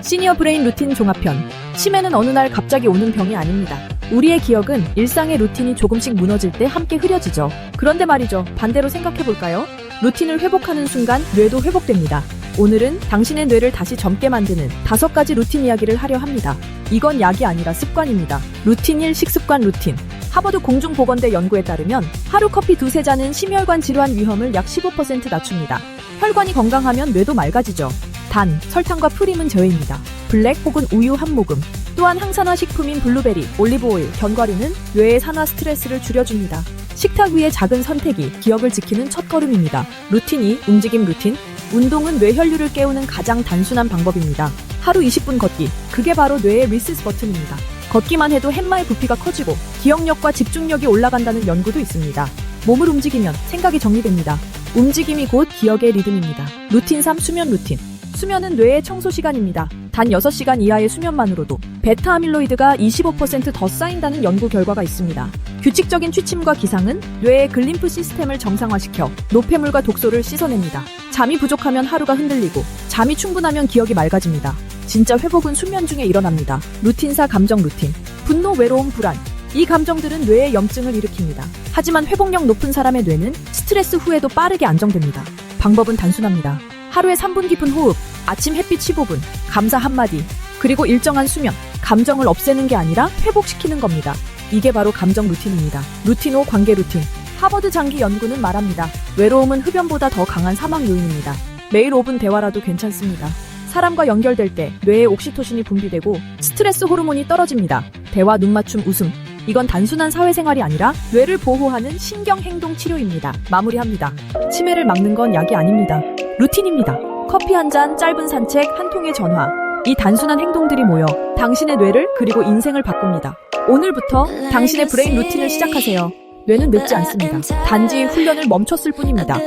시니어 브레인 루틴 종합편. 치매는 어느 날 갑자기 오는 병이 아닙니다. 우리의 기억은 일상의 루틴이 조금씩 무너질 때 함께 흐려지죠. 그런데 말이죠. 반대로 생각해 볼까요? 루틴을 회복하는 순간 뇌도 회복됩니다. 오늘은 당신의 뇌를 다시 젊게 만드는 다섯 가지 루틴 이야기를 하려 합니다. 이건 약이 아니라 습관입니다. 루틴 1 식습관 루틴. 하버드 공중보건대 연구에 따르면 하루 커피 두세 잔은 심혈관 질환 위험을 약 15% 낮춥니다. 혈관이 건강하면 뇌도 맑아지죠. 단, 설탕과 프림은 제외입니다. 블랙 혹은 우유 한 모금. 또한 항산화 식품인 블루베리, 올리브오일, 견과류는 뇌의 산화 스트레스를 줄여줍니다. 식탁 위의 작은 선택이 기억을 지키는 첫걸음입니다. 루틴 2, 움직임 루틴. 운동은 뇌 혈류를 깨우는 가장 단순한 방법입니다. 하루 20분 걷기. 그게 바로 뇌의 리시스 버튼입니다. 걷기만 해도 햄마의 부피가 커지고 기억력과 집중력이 올라간다는 연구도 있습니다. 몸을 움직이면 생각이 정리됩니다. 움직임이 곧 기억의 리듬입니다. 루틴 3 수면 루틴. 수면은 뇌의 청소 시간입니다. 단 6시간 이하의 수면만으로도 베타 아밀로이드가 25%더 쌓인다는 연구 결과가 있습니다. 규칙적인 취침과 기상은 뇌의 글림프 시스템을 정상화시켜 노폐물과 독소를 씻어냅니다. 잠이 부족하면 하루가 흔들리고 잠이 충분하면 기억이 맑아집니다. 진짜 회복은 수면 중에 일어납니다. 루틴사 감정 루틴. 분노, 외로움, 불안. 이 감정들은 뇌에 염증을 일으킵니다. 하지만 회복력 높은 사람의 뇌는 스트레스 후에도 빠르게 안정됩니다. 방법은 단순합니다. 하루에 3분 깊은 호흡, 아침 햇빛 15분, 감사 한마디, 그리고 일정한 수면, 감정을 없애는 게 아니라 회복시키는 겁니다. 이게 바로 감정 루틴입니다. 루틴 5 관계 루틴. 하버드 장기 연구는 말합니다. 외로움은 흡연보다 더 강한 사망 요인입니다. 매일 5분 대화라도 괜찮습니다. 사람과 연결될 때 뇌에 옥시토신이 분비되고 스트레스 호르몬이 떨어집니다. 대화, 눈맞춤, 웃음. 이건 단순한 사회생활이 아니라 뇌를 보호하는 신경행동 치료입니다. 마무리합니다. 치매를 막는 건 약이 아닙니다. 루틴입니다. 커피 한 잔, 짧은 산책, 한 통의 전화. 이 단순한 행동들이 모여 당신의 뇌를 그리고 인생을 바꿉니다. 오늘부터 당신의 브레인 루틴을 시작하세요. 뇌는 늙지 않습니다. 단지 훈련을 멈췄을 뿐입니다.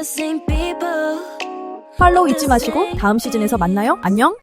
팔로우 잊지 마시고 다음 시즌에서 만나요. 안녕!